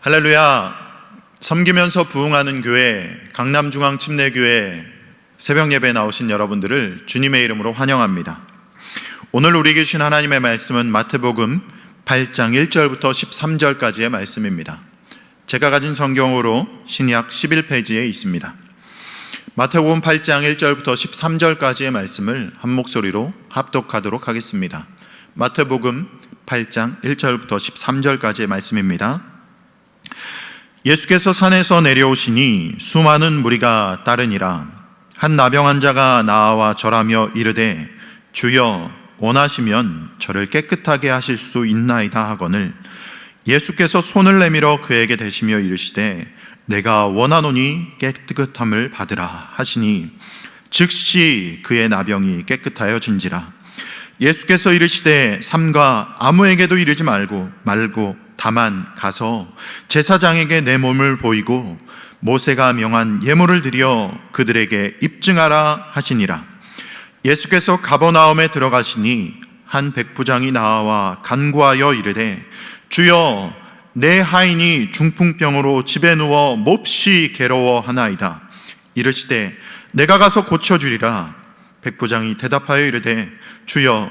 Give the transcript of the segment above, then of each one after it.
할렐루야. 섬기면서 부흥하는 교회, 강남중앙침례교회 새벽 예배에 나오신 여러분들을 주님의 이름으로 환영합니다. 오늘 우리에게 주신 하나님의 말씀은 마태복음 8장 1절부터 13절까지의 말씀입니다. 제가 가진 성경으로 신약 11페이지에 있습니다. 마태복음 8장 1절부터 13절까지의 말씀을 한 목소리로 합독하도록 하겠습니다. 마태복음 8장 1절부터 13절까지의 말씀입니다. 예수께서 산에서 내려오시니 수많은 무리가 따르니라. 한 나병 환자가 나와 절하며 이르되 주여 원하시면 저를 깨끗하게 하실 수 있나이다 하거늘 예수께서 손을 내밀어 그에게 대시며 이르시되 내가 원하노니 깨끗함을 받으라 하시니 즉시 그의 나병이 깨끗하여 진지라. 예수께서 이르시되 삼가 아무에게도 이르지 말고 말고 다만 가서 제사장에게 내 몸을 보이고 모세가 명한 예물을 드려 그들에게 입증하라 하시니라. 예수께서 가버나움에 들어가시니 한 백부장이 나와 간구하여 이르되 주여 내 하인이 중풍병으로 집에 누워 몹시 괴로워하나이다. 이르시되 내가 가서 고쳐주리라. 백부장이 대답하여 이르되 주여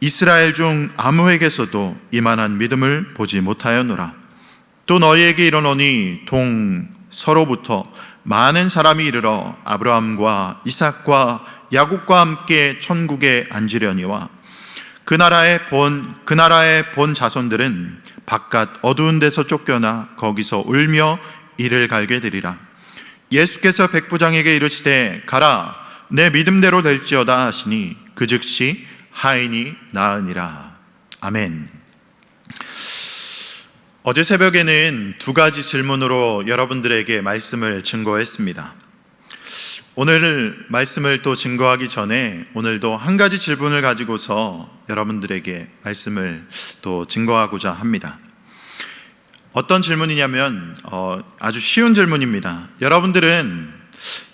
이스라엘 중 아무에게서도 이만한 믿음을 보지 못하였노라. 또 너희에게 이르노니 동 서로부터 많은 사람이 이르러 아브라함과 이삭과 야곱과 함께 천국에 앉으려니와 그 나라의 본, 그 나라의 본 자손들은 바깥 어두운 데서 쫓겨나 거기서 울며 이를 갈게 되리라. 예수께서 백부장에게 이르시되 가라 내 믿음대로 될지어다 하시니 그 즉시 하인이 나으니라. 아멘. 어제 새벽에는 두 가지 질문으로 여러분들에게 말씀을 증거했습니다. 오늘 말씀을 또 증거하기 전에 오늘도 한 가지 질문을 가지고서 여러분들에게 말씀을 또 증거하고자 합니다. 어떤 질문이냐면 어, 아주 쉬운 질문입니다. 여러분들은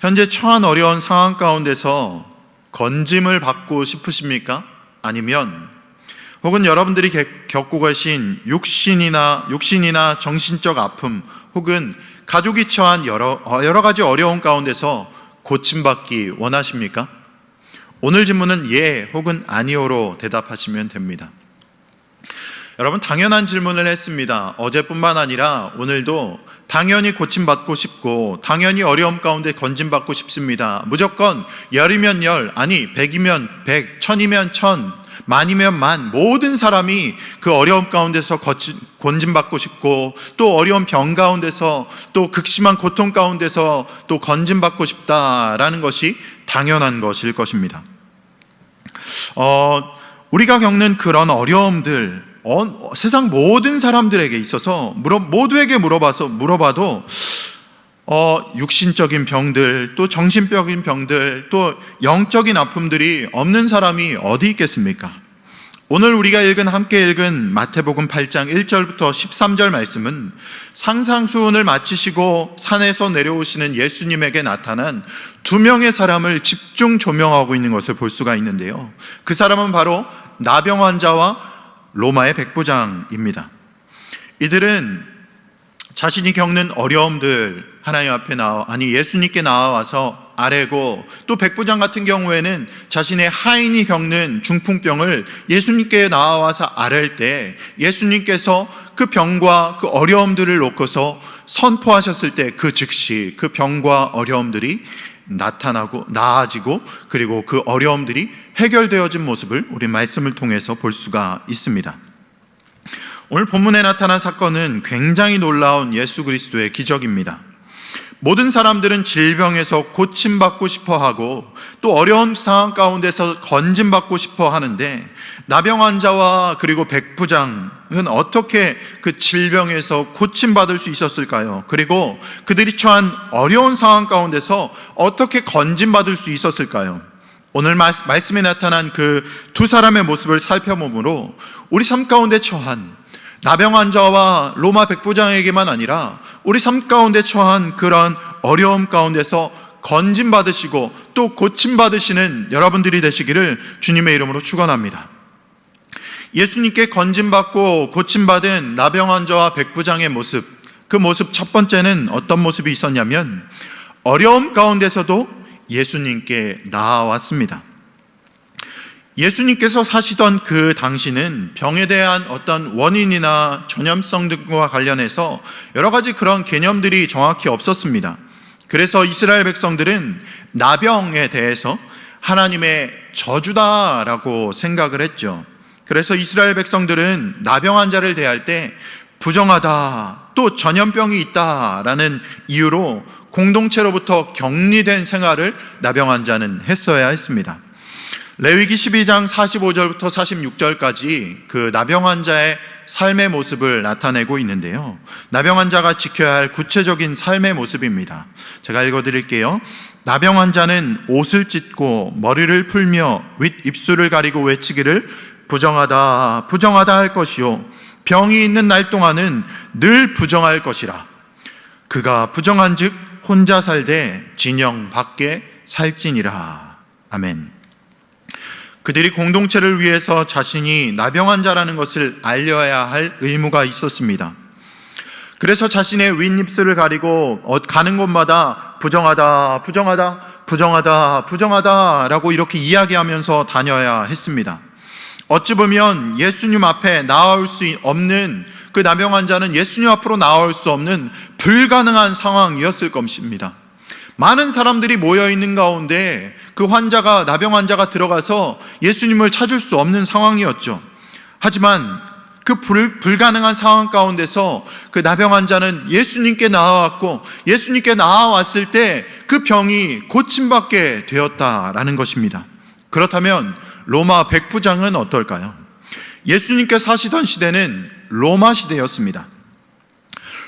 현재 처한 어려운 상황 가운데서 건짐을 받고 싶으십니까? 아니면 혹은 여러분들이 겪고 계신 육신이나 육신이나 정신적 아픔 혹은 가족이 처한 여러 어, 여러 가지 어려운 가운데서 고침받기 원하십니까? 오늘 질문은 예 혹은 아니오로 대답하시면 됩니다. 여러분 당연한 질문을 했습니다. 어제뿐만 아니라 오늘도 당연히 고침받고 싶고 당연히 어려움 가운데 건짐받고 싶습니다. 무조건 열이면 열, 아니 백이면 백, 천이면 천, 만이면 만 모든 사람이 그 어려움 가운데서 거친, 건짐받고 싶고 또 어려운 병 가운데서 또 극심한 고통 가운데서 또 건짐받고 싶다라는 것이 당연한 것일 것입니다. 어, 우리가 겪는 그런 어려움들 어, 세상 모든 사람들에게 있어서 물어, 모두에게 물어봐서 물어봐도 어, 육신적인 병들, 또 정신적인 병들, 또 영적인 아픔들이 없는 사람이 어디 있겠습니까? 오늘 우리가 읽은 함께 읽은 마태복음 8장 1절부터 13절 말씀은 상상수훈을 마치시고 산에서 내려오시는 예수님에게 나타난 두 명의 사람을 집중 조명하고 있는 것을 볼 수가 있는데요. 그 사람은 바로 나병 환자와 로마의 백부장입니다. 이들은 자신이 겪는 어려움들 하나님 앞에 나와 아니 예수님께 나와서 아래고 또 백부장 같은 경우에는 자신의 하인이 겪는 중풍병을 예수님께 나와서 아랠 때 예수님께서 그 병과 그 어려움들을 놓고서 선포하셨을 때 그 즉시 그 병과 어려움들이 나타나고 나아지고 그리고 그 어려움들이 해결되어진 모습을 우리 말씀을 통해서 볼 수가 있습니다. 오늘 본문에 나타난 사건은 굉장히 놀라운 예수 그리스도의 기적입니다. 모든 사람들은 질병에서 고침받고 싶어 하고 또 어려운 상황 가운데서 건짐받고 싶어 하는데 나병 환자와 그리고 백부장 어떻게 그 질병에서 고침받을 수 있었을까요? 그리고 그들이 처한 어려운 상황 가운데서 어떻게 건진받을 수 있었을까요? 오늘 말- 말씀에 나타난 그 두 사람의 모습을 살펴보므로 우리 삶 가운데 처한 나병 환자와 로마 백부장에게만 아니라 우리 삶 가운데 처한 그런 어려움 가운데서 건진 받으시고 또 고침 받으시는 여러분들이 되시기를 주님의 이름으로 축원합니다. 예수님께 건진 받고 고침 받은 나병 환자와 백부장의 모습 그 모습 첫 번째는 어떤 모습이 있었냐면 어려움 가운데서도 예수님께 나아왔습니다. 예수님께서 사시던 그 당시는 병에 대한 어떤 원인이나 전염성 등과 관련해서 여러 가지 그런 개념들이 정확히 없었습니다. 그래서 이스라엘 백성들은 나병에 대해서 하나님의 저주다라고 생각을 했죠. 그래서 이스라엘 백성들은 나병 환자를 대할 때 부정하다, 또 전염병이 있다라는 이유로 공동체로부터 격리된 생활을 나병 환자는 했어야 했습니다. 레위기 12장 45절부터 46절까지 그 나병 환자의 삶의 모습을 나타내고 있는데요. 나병 환자가 지켜야 할 구체적인 삶의 모습입니다. 제가 읽어 드릴게요. 나병 환자는 옷을 찢고 머리를 풀며 윗 입술을 가리고 외치기를 부정하다 부정하다 할 것이요 병이 있는 날 동안은 늘 부정할 것이라 그가 부정한 즉 혼자 살되 진영 밖에 살지니라 아멘. 그들이 공동체를 위해서 자신이 나병 환자라는 것을 알려야 할 의무가 있었습니다. 그래서 자신의 윗입술을 가리고 어, 가는 곳마다 부정하다, 부정하다, 부정하다, 부정하다라고 이렇게 이야기하면서 다녀야 했습니다. 어찌 보면 예수님 앞에 나올 수 없는 그 나병 환자는 예수님 앞으로 나올 수 없는 불가능한 상황이었을 것입니다. 많은 사람들이 모여 있는 가운데 그 환자가 나병 환자가 들어가서 예수님을 찾을 수 없는 상황이었죠. 하지만 그 불, 불가능한 상황 가운데서 그 나병 환자는 예수님께 나와왔고 예수님께 나와왔을 때 그 병이 고침받게 되었다라는 것입니다. 그렇다면 로마 백부장은 어떨까요? 예수님께 사시던 시대는 로마 시대였습니다.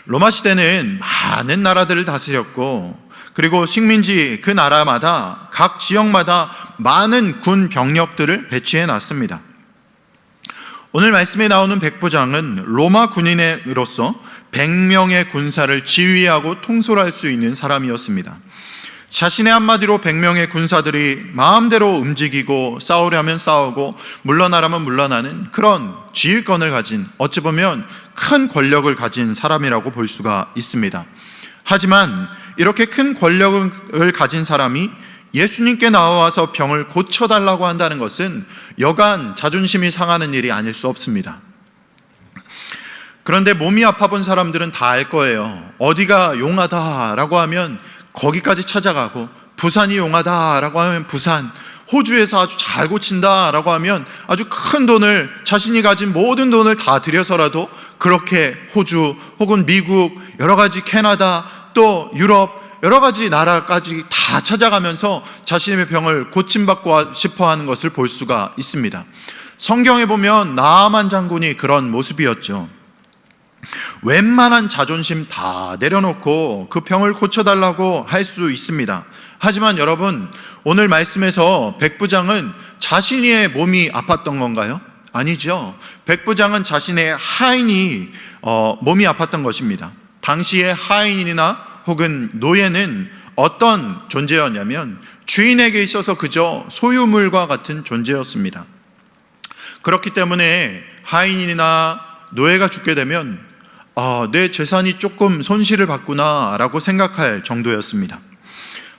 로마 시대는 많은 나라들을 다스렸고 그리고 식민지 그 나라마다 각 지역마다 많은 군 병력들을 배치해 놨습니다. 오늘 말씀에 나오는 백부장은 로마 군인으로서 100명의 군사를 지휘하고 통솔할 수 있는 사람이었습니다. 자신의 한마디로 100명의 군사들이 마음대로 움직이고 싸우려면 싸우고 물러나라면 물러나는 그런 지휘권을 가진 어찌 보면 큰 권력을 가진 사람이라고 볼 수가 있습니다. 하지만 이렇게 큰 권력을 가진 사람이 예수님께 나와서 병을 고쳐달라고 한다는 것은 여간 자존심이 상하는 일이 아닐 수 없습니다. 그런데 몸이 아파 본 사람들은 다 알 거예요. 어디가 용하다라고 하면 거기까지 찾아가고 부산이 용하다라고 하면 부산, 호주에서 아주 잘 고친다라고 하면 아주 큰 돈을 자신이 가진 모든 돈을 다 들여서라도 그렇게 호주 혹은 미국 여러 가지 캐나다 또 유럽 여러 가지 나라까지 다 찾아가면서 자신의 병을 고침받고 싶어 하는 것을 볼 수가 있습니다. 성경에 보면 나아만 장군이 그런 모습이었죠. 웬만한 자존심 다 내려놓고 그 병을 고쳐달라고 할 수 있습니다. 하지만 여러분, 오늘 말씀에서 백부장은 자신의 몸이 아팠던 건가요? 아니죠. 백부장은 자신의 하인이 어, 몸이 아팠던 것입니다. 당시의 하인이나 혹은 노예는 어떤 존재였냐면 주인에게 있어서 그저 소유물과 같은 존재였습니다. 그렇기 때문에 하인이나 노예가 죽게 되면 아, 내 재산이 조금 손실을 받구나라고 생각할 정도였습니다.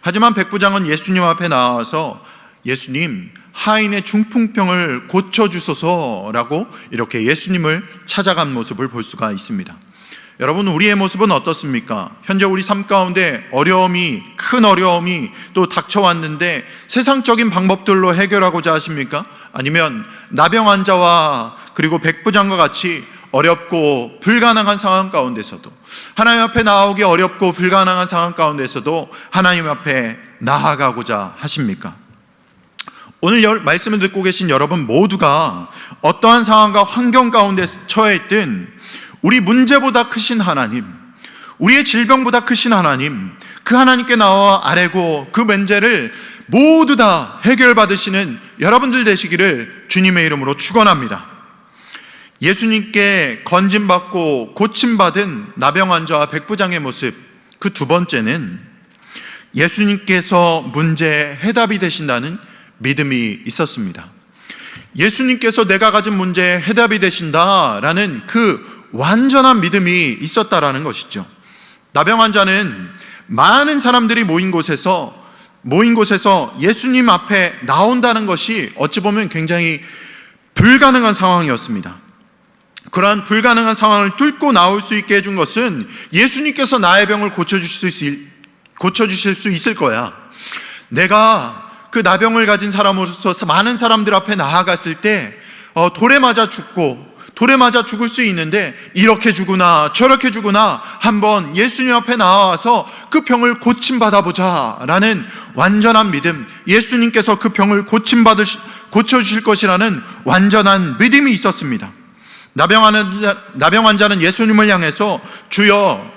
하지만 백부장은 예수님 앞에 나와서 예수님 하인의 중풍병을 고쳐주소서라고 이렇게 예수님을 찾아간 모습을 볼 수가 있습니다. 여러분 우리의 모습은 어떻습니까? 현재 우리 삶 가운데 어려움이 큰 어려움이 또 닥쳐왔는데 세상적인 방법들로 해결하고자 하십니까? 아니면 나병 환자와 그리고 백부장과 같이 어렵고 불가능한 상황 가운데서도 하나님 앞에 나오기 어렵고 불가능한 상황 가운데서도 하나님 앞에 나아가고자 하십니까? 오늘 여- 말씀을 듣고 계신 여러분 모두가 어떠한 상황과 환경 가운데 처해 있든 우리 문제보다 크신 하나님, 우리의 질병보다 크신 하나님, 그 하나님께 나와 아뢰고 그 문제를 모두 다 해결받으시는 여러분들 되시기를 주님의 이름으로 축원합니다. 예수님께 건진받고 고침받은 나병 환자와 백부장의 모습 그 두 번째는 예수님께서 문제의 해답이 되신다는 믿음이 있었습니다. 예수님께서 내가 가진 문제의 해답이 되신다라는 그 완전한 믿음이 있었다라는 것이죠. 나병 환자는 많은 사람들이 모인 곳에서 모인 곳에서 예수님 앞에 나온다는 것이 어찌 보면 굉장히 불가능한 상황이었습니다. 그러한 불가능한 상황을 뚫고 나올 수 있게 해준 것은 예수님께서 나의 병을 고쳐주실 수, 있- 고쳐주실 수 있을 거야. 내가 그 나병을 가진 사람으로서 많은 사람들 앞에 나아갔을 때 어, 돌에 맞아 죽고 돌에 맞아 죽을 수 있는데 이렇게 죽으나 저렇게 죽으나 한번 예수님 앞에 나와서 그 병을 고침받아 보자 라는 완전한 믿음 예수님께서 그 병을 고침받으 고쳐 주실 것이라는 완전한 믿음이 있었습니다 나병 환자, 나병 환자는 예수님을 향해서 주여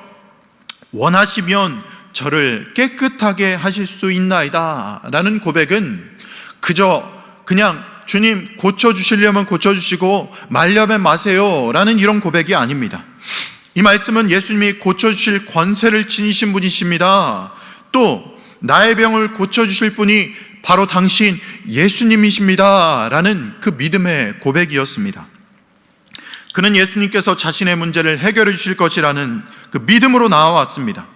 원하시면 저를 깨끗하게 하실 수 있나이다 라는 고백은 그저 그냥 주님 고쳐주시려면 고쳐주시고 말려면 마세요 라는 이런 고백이 아닙니다. 이 말씀은 예수님이 고쳐주실 권세를 지니신 분이십니다. 또 나의 병을 고쳐주실 분이 바로 당신 예수님이십니다 라는 그 믿음의 고백이었습니다. 그는 예수님께서 자신의 문제를 해결해 주실 것이라는 그 믿음으로 나와왔습니다.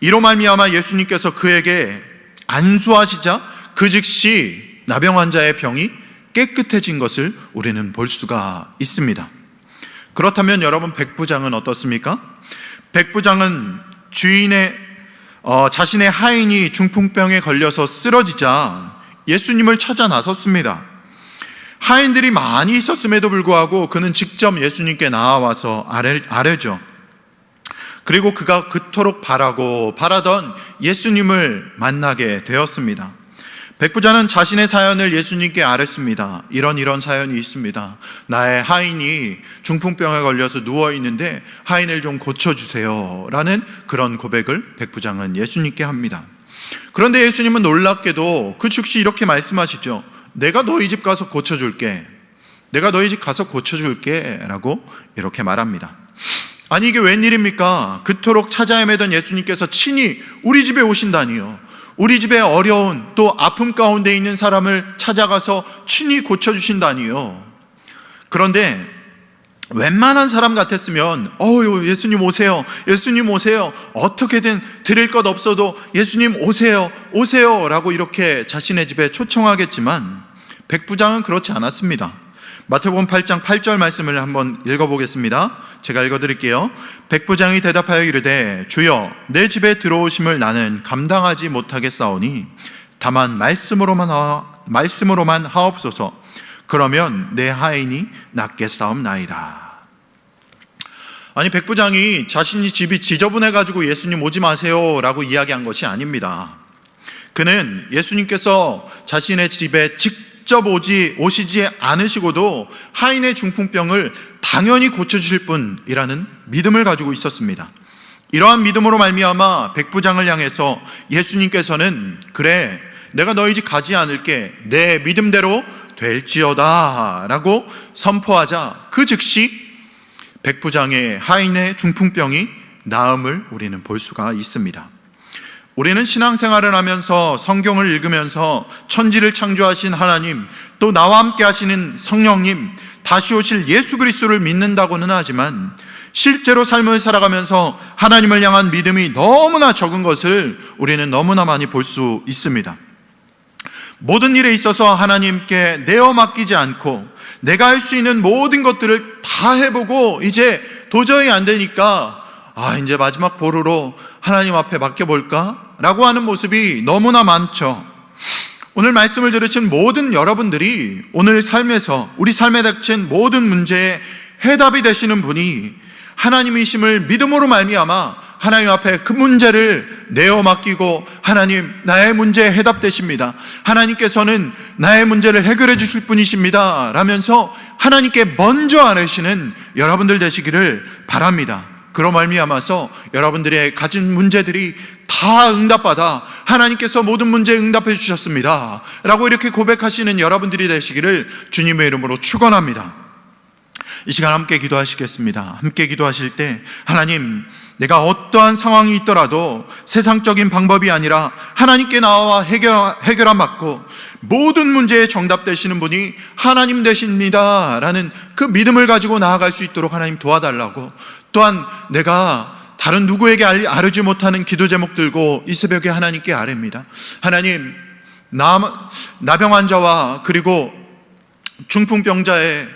이로 말미암아 예수님께서 그에게 안수하시자 그 즉시 나병 환자의 병이 깨끗해진 것을 우리는 볼 수가 있습니다. 그렇다면 여러분 백부장은 어떻습니까? 백부장은 주인의 어, 자신의 하인이 중풍병에 걸려서 쓰러지자 예수님을 찾아 나섰습니다. 하인들이 많이 있었음에도 불구하고 그는 직접 예수님께 나와서 아뢰, 아뢰죠. 그리고 그가 그토록 바라고 바라던 예수님을 만나게 되었습니다. 백부자는 자신의 사연을 예수님께 아뢰습니다. 이런 이런 사연이 있습니다. 나의 하인이 중풍병에 걸려서 누워 있는데 하인을 좀 고쳐 주세요. 라는 그런 고백을 백부장은 예수님께 합니다. 그런데 예수님은 놀랍게도 그 즉시 이렇게 말씀하시죠. 내가 너희 집 가서 고쳐 줄게. 내가 너희 집 가서 고쳐 줄게. 라고 이렇게 말합니다. 아니 이게 웬일입니까? 그토록 찾아 헤매던 예수님께서 친히 우리 집에 오신다니요. 우리 집에 어려운 또 아픔 가운데 있는 사람을 찾아가서 친히 고쳐주신다니요. 그런데 웬만한 사람 같았으면 어유 예수님 오세요. 예수님 오세요. 어떻게든 드릴 것 없어도 예수님 오세요. 오세요 라고 이렇게 자신의 집에 초청하겠지만 백부장은 그렇지 않았습니다. 마태복음 8장 8절 말씀을 한번 읽어보겠습니다. 제가 읽어드릴게요. 백부장이 대답하여 이르되 주여 내 집에 들어오심을 나는 감당하지 못하겠사오니 다만 말씀으로만 하, 말씀으로만 하옵소서. 그러면 내 하인이 낫겠사옵나이다. 아니 백부장이 자신이 집이 지저분해 가지고 예수님 오지 마세요라고 이야기한 것이 아닙니다. 그는 예수님께서 자신의 집에 직 접 오지 오시지 않으시고도 하인의 중풍병을 당연히 고쳐 주실 분이라는 믿음을 가지고 있었습니다. 이러한 믿음으로 말미암아 백부장을 향해서 예수님께서는 그래 내가 너희 집 가지 않을게 내 믿음대로 될지어다라고 선포하자 그 즉시 백부장의 하인의 중풍병이 나음을 우리는 볼 수가 있습니다. 우리는 신앙생활을 하면서 성경을 읽으면서 천지를 창조하신 하나님 또 나와 함께 하시는 성령님 다시 오실 예수 그리스도를 믿는다고는 하지만 실제로 삶을 살아가면서 하나님을 향한 믿음이 너무나 적은 것을 우리는 너무나 많이 볼 수 있습니다. 모든 일에 있어서 하나님께 내어 맡기지 않고 내가 할 수 있는 모든 것들을 다 해보고 이제 도저히 안 되니까 아, 이제 마지막 보루로 하나님 앞에 맡겨볼까? 라고 하는 모습이 너무나 많죠. 오늘 말씀을 들으신 모든 여러분들이 오늘 삶에서 우리 삶에 닥친 모든 문제에 해답이 되시는 분이 하나님이심을 믿음으로 말미암아 하나님 앞에 그 문제를 내어 맡기고 하나님 나의 문제에 해답되십니다. 하나님께서는 나의 문제를 해결해 주실 분이십니다. 라면서 하나님께 먼저 아뢰시는 여러분들 되시기를 바랍니다. 그로 말미암아서 여러분들의 가진 문제들이 다 응답받아 하나님께서 모든 문제에 응답해 주셨습니다. 라고 이렇게 고백하시는 여러분들이 되시기를 주님의 이름으로 축원합니다. 이 시간 함께 기도하시겠습니다. 함께 기도하실 때 하나님 내가 어떠한 상황이 있더라도 세상적인 방법이 아니라 하나님께 나와 해결, 해결함 받고 모든 문제에 정답 되시는 분이 하나님 되십니다. 라는 그 믿음을 가지고 나아갈 수 있도록 하나님 도와달라고 또한 내가 다른 누구에게 알- 아르지 못하는 기도 제목 들고 이 새벽에 하나님께 아뢰입니다. 하나님, 나, 나병 환자와 그리고 중풍병자의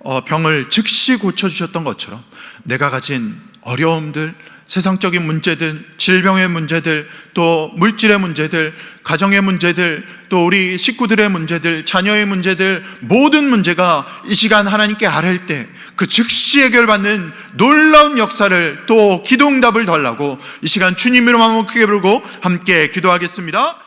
어, 병을 즉시 고쳐주셨던 것처럼 내가 가진 어려움들, 세상적인 문제들, 질병의 문제들, 또 물질의 문제들, 가정의 문제들, 또 우리 식구들의 문제들, 자녀의 문제들, 모든 문제가 이 시간 하나님께 아뢰일 때그 즉시 해결받는 놀라운 역사를 또 기도응답을 달라고 이 시간 주님 이름 한번 크게 부르고 함께 기도하겠습니다.